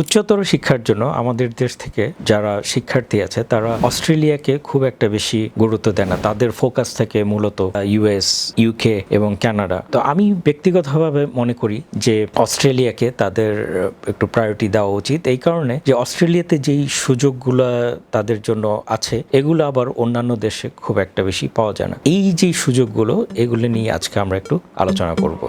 উচ্চতর শিক্ষার জন্য আমাদের দেশ থেকে যারা শিক্ষার্থী আছে, তারা অস্ট্রেলিয়াকে খুব একটা বেশি গুরুত্ব দেয় না। তাদের ফোকাস থেকে মূলত ইউএস ইউকে এবং কানাডা। তো আমি ব্যক্তিগতভাবে মনে করি যে অস্ট্রেলিয়াকে তাদের একটু প্রায়োরিটি দেওয়া উচিত। এই কারণে যে অস্ট্রেলিয়াতে যেই সুযোগগুলো তাদের জন্য আছে, এগুলো আবার অন্যান্য দেশে খুব একটা বেশি পাওয়া যায় না। এই যে সুযোগগুলো, এগুলো নিয়ে আজকে আমরা একটু আলোচনা করব।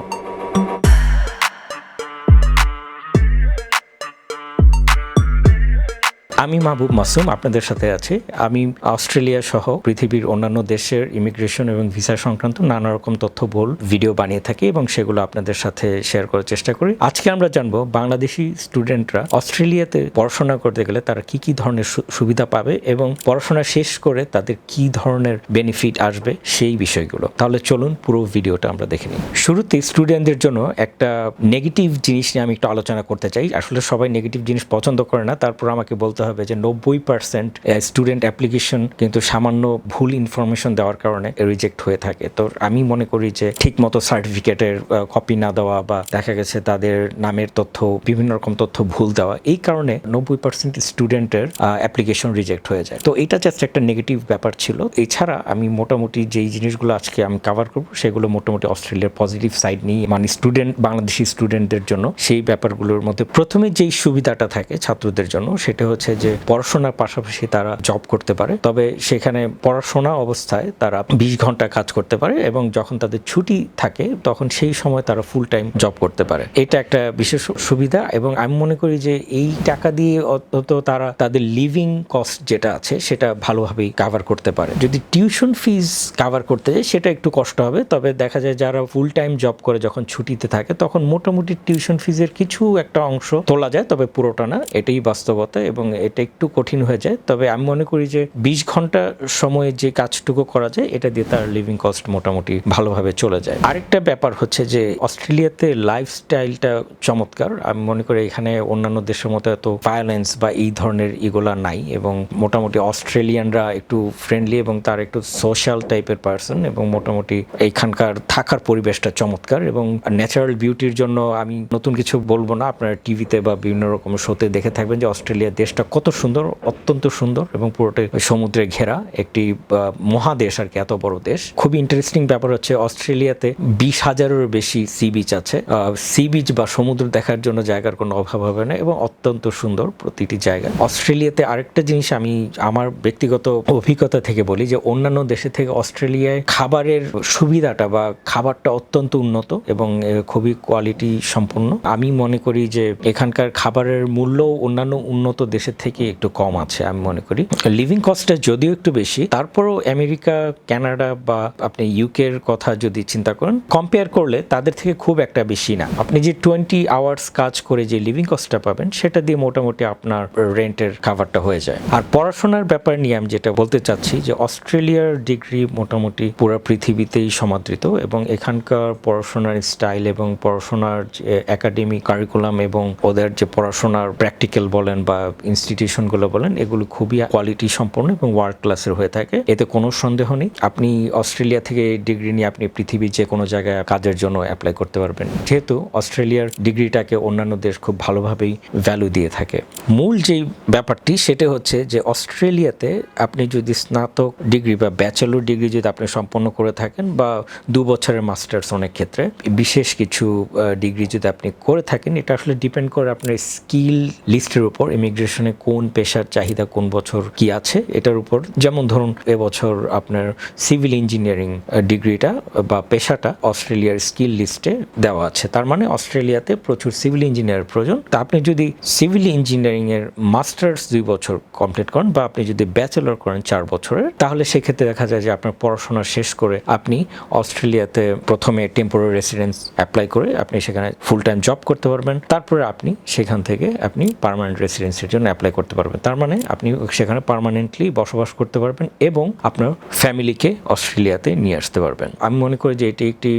আমি মাহবুব মাসুম, আপনাদের সাথে আছি। আমি অস্ট্রেলিয়া সহ পৃথিবীর অন্যান্য দেশের ইমিগ্রেশন এবং ভিসা সংক্রান্ত নানা রকম তথ্য বল ভিডিও বানিয়ে থাকি এবং সেগুলো আপনাদের সাথে শেয়ার করার চেষ্টা করি। আজকে আমরা জানব, বাংলাদেশি স্টুডেন্টরা অস্ট্রেলিয়াতে পড়াশোনা করতে গেলে তারা কি কি ধরনের সুবিধা পাবে এবং পড়াশোনা শেষ করে তাদের কি ধরনের বেনিফিট আসবে সেই বিষয়গুলো। তাহলে চলুন পুরো ভিডিওটা আমরা দেখে নিই। শুরুতে স্টুডেন্টদের জন্য একটা নেগেটিভ জিনিস নিয়ে আমি একটু আলোচনা করতে চাই। আসলে সবাই নেগেটিভ জিনিস পছন্দ করে না, তারপর আমাকে বলতে হবে যে নব্বই পার্সেন্ট স্টুডেন্ট অ্যাপ্লিকেশন কিন্তু সামান্য ভুল ইনফরমেশন দেওয়ার কারণে রিজেক্ট হয়ে থাকে। তো আমি মনে করি যে ঠিক মতো সার্টিফিকেটের কপি না দেওয়া বা দেখা গেছে তাদের নামের তথ্য, বিভিন্ন রকম তথ্য ভুল দেওয়া, এই কারণে নব্বই পার্সেন্ট স্টুডেন্টের অ্যাপ্লিকেশন রিজেক্ট হয়ে যায়। তো এটা জাস্ট একটা নেগেটিভ ব্যাপার ছিল। এছাড়া আমি মোটামুটি যেই জিনিসগুলো আজকে আমি কভার করব, সেগুলো মোটামুটি অস্ট্রেলিয়ার পজিটিভ সাইড নিয়ে মানে স্টুডেন্ট বাংলাদেশি স্টুডেন্টদের জন্য, সেই ব্যাপারগুলোর মধ্যে প্রথমে যেই সুবিধাটা থাকে ছাত্রদের জন্য, সেটা হচ্ছে যে পড়াশোনার পাশাপাশি তারা জব করতে পারে। তবে সেখানে পড়াশোনা অবস্থায় তারা বিশ ঘণ্টা কাজ করতে পারে এবং যখন তাদের ছুটি থাকে, তখন সেই সময় তারা ফুল টাইম জব করতে পারে। এটা একটা বিশেষ সুবিধা এবং আমি মনে করি যে এই টাকা দিয়ে অন্তত তারা তাদের লিভিং কস্ট যেটা আছে, সেটা ভালোভাবেই কাভার করতে পারে। যদি টিউশন ফিজ কাভার করতে যায়, সেটা একটু কষ্ট হবে। তবে দেখা যায় যারা ফুল টাইম জব করে যখন ছুটিতে থাকে, তখন মোটামুটি টিউশন ফিজের কিছু একটা অংশ তোলা যায়, তবে পুরোটা না। এটাই বাস্তবতা এবং এটা একটু কঠিন হয়ে যায়, তবে আমি মনে করি যে বিশ ঘণ্টা সময়ে যে কাজটুকু করা যায়, এটা দিয়ে তার লিভিং কস্ট মোটামুটি ভালোভাবে চলে যায়। আরেকটা ব্যাপার হচ্ছে যে অস্ট্রেলিয়াতে লাইফস্টাইলটা চমৎকার। আমি মনে করি এখানে অন্যান্য দেশের মতো এত ভায়োলেন্স বা এই ধরনের ইগুলা নাই এবং মোটামুটি অস্ট্রেলিয়ানরা একটু ফ্রেন্ডলি এবং তার একটু সোশ্যাল টাইপের পার্সন এবং মোটামুটি এইখানকার থাকার পরিবেশটা চমৎকার এবং ন্যাচারাল বিউটির জন্য আমি নতুন কিছু বলব না। আপনারা টিভিতে বা বিভিন্ন রকম শোতে দেখে থাকবেন যে অস্ট্রেলিয়া দেশটা কত সুন্দর, অত্যন্ত সুন্দর এবং পুরোটাই সমুদ্রে ঘেরা একটি মহাদেশ আর কি, এত বড় দেশ। খুবই ইন্টারেস্টিং ব্যাপার হচ্ছে অস্ট্রেলিয়াতে বিশ হাজারেরও বেশি সি বিচ আছে। সি বিচ বা সমুদ্র দেখার জন্য জায়গার কোনো অভাব হবে না এবং অত্যন্ত সুন্দর প্রতিটি জায়গা। অস্ট্রেলিয়াতে আরেকটা জিনিস আমি আমার ব্যক্তিগত অভিজ্ঞতা থেকে বলি যে, অন্যান্য দেশে থেকে অস্ট্রেলিয়ায় খাবারের সুবিধাটা বা খাবারটা অত্যন্ত উন্নত এবং খুবই কোয়ালিটি সম্পন্ন। আমি মনে করি যে, এখানকার খাবারের মূল্য অন্যান্য উন্নত দেশের থেকে একটু কম আছে, আমি মনে করি। লিভিং কস্টটা যদিও একটু বেশি, তারপরও আমেরিকা, কানাডা বা আপনি ইউকের কথা যদি চিন্তা করেন কম্পেয়ার করলে তাদের থেকে খুব একটা বেশি না। আপনি যে টোয়েন্টি আওয়ার্স কাজ করে যে লিভিং কস্টটা পাবেন, সেটা দিয়ে মোটামুটি আপনার রেন্টের খাবারটা হয়ে যায়। আর পড়াশোনার ব্যাপার নিয়ে আমি যেটা বলতে চাচ্ছি যে অস্ট্রেলিয়ার ডিগ্রি মোটামুটি পুরো পৃথিবীতেই সমাদৃত এবং এখানকার পড়াশোনার স্টাইল এবং পড়াশোনার যে একাডেমিক কারিকুলাম এবং ওদের যে পড়াশোনার প্র্যাকটিক্যাল বলেন বা ইনস্টিটিউশনগুলো বলেন, এগুলো খুবই কোয়ালিটি সম্পন্ন এবং ওয়ার্ল্ড ক্লাসের হয়ে থাকে। এতে কোনো সন্দেহ নেই। আপনি অস্ট্রেলিয়া থেকে ডিগ্রি নিয়ে আপনি পৃথিবীর যে কোনো জায়গায় কাজের জন্য অ্যাপ্লাই করতে পারবেন। যেহেতু অস্ট্রেলিয়ার ডিগ্রিটাকে অন্যান্য দেশ খুব ভালোভাবেই ভ্যালু দিয়ে থাকে। মূল যেই ব্যাপারটি, সেটা হচ্ছে যে অস্ট্রেলিয়াতে আপনি যদি স্নাতক ডিগ্রি বা ব্যাচেলর ডিগ্রি যদি আপনি সম্পন্ন করে থাকেন বা দু বছরের মাস্টার্স অনেক ক্ষেত্রে, বিশেষ কিছু ডিগ্রি যদি আপনি করে থাকেন, এটা আসলে ডিপেন্ড করে আপনার স্কিল লিস্টের উপর ইমিগ্রেশনে কোন পেশার চাহিদা কোন বছর কি আছে এটার উপর? যেমন ধরুন এবছর আপনার সিভিল ইঞ্জিনিয়ারিং ডিগ্রিটা বা পেশাটা অস্ট্রেলিয়ার স্কিল লিস্টে দেওয়া আছে। তার মানে অস্ট্রেলিয়াতে প্রচুর সিভিল ইঞ্জিনিয়ার প্রয়োজন। তা আপনি যদি সিভিল ইঞ্জিনিয়ারিং এর মাস্টার্স দুই বছর কমপ্লিট করেন বা আপনি যদি ব্যাচেলর করেন চার বছরের, তাহলে সেক্ষেত্রে দেখা যায় যে আপনার পড়াশোনা শেষ করে আপনি অস্ট্রেলিয়াতে প্রথমে টেম্পোরারি রেসিডেন্স অ্যাপ্লাই করে আপনি সেখানে ফুল টাইম জব করতে পারবেন। তারপরে আপনি সেখান থেকে আপনি পার্মানেন্ট রেসিডেন্সির জন্য অ্যাপ্লাই অ্যাপ্লাই করতে পারবেন। তার মানে আপনি সেখানে পার্মানেন্টলি বসবাস করতে পারবেন এবং আপনার ফ্যামিলিকে অস্ট্রেলিয়াতে নিয়ে আসতে পারবেন। আমি মনে করি যে এটি একটি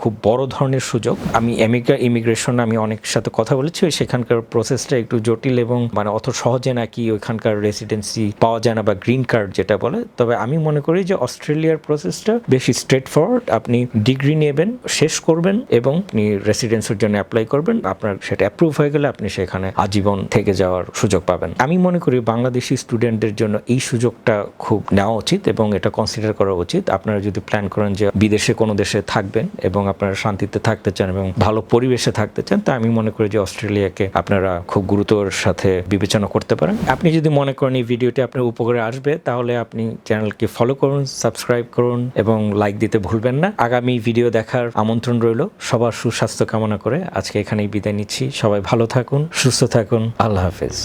খুব বড় ধরনের সুযোগ। আমি আমেরিকা ইমিগ্রেশন আমি অনেক সাথে কথা বলেছি সেখানকার প্রসেসটা একটু জটিল এবং মানে অত সহজে নাকি ওইখানকার রেসিডেন্সি পাওয়া যায় না বা গ্রিন কার্ড যেটা বলে। তবে আমি মনে করি যে অস্ট্রেলিয়ার প্রসেসটা বেশি স্ট্রেট ফরওয়ার্ড আপনি ডিগ্রি নেবেন, শেষ করবেন এবং আপনি রেসিডেন্সের জন্য অ্যাপ্লাই করবেন। আপনার সেটা অ্যাপ্রুভ হয়ে গেলে আপনি সেখানে আজীবন থেকে যাওয়ার সুযোগ পাবেন। আমি মনে করি বাংলাদেশি স্টুডেন্টদের জন্য এই সুযোগটা খুব নেওয়া উচিত এবং এটা কনসিডার করা উচিত। আপনারা যদি প্ল্যান করেন যে বিদেশে কোনো দেশে থাকবেন এবং আপনারা শান্তিতে থাকতে চান এবং ভালো পরিবেশে থাকতে চান, তা আমি মনে করি যে অস্ট্রেলিয়াকে আপনারা খুব গুরুত্বর সাথে বিবেচনা করতে পারেন। আপনি যদি মনে করেন এই ভিডিওটি আপনার উপকারে আসবে, তাহলে আপনি চ্যানেলকে ফলো করুন সাবস্ক্রাইব করুন এবং লাইক দিতে ভুলবেন না। আগামী ভিডিও দেখার আমন্ত্রণ রইল। সবার সুস্বাস্থ্য কামনা করে আজকে এখানেই বিদায় নিচ্ছি। সবাই ভালো থাকুন, সুস্থ থাকুন। আল্লাহ হাফেজ।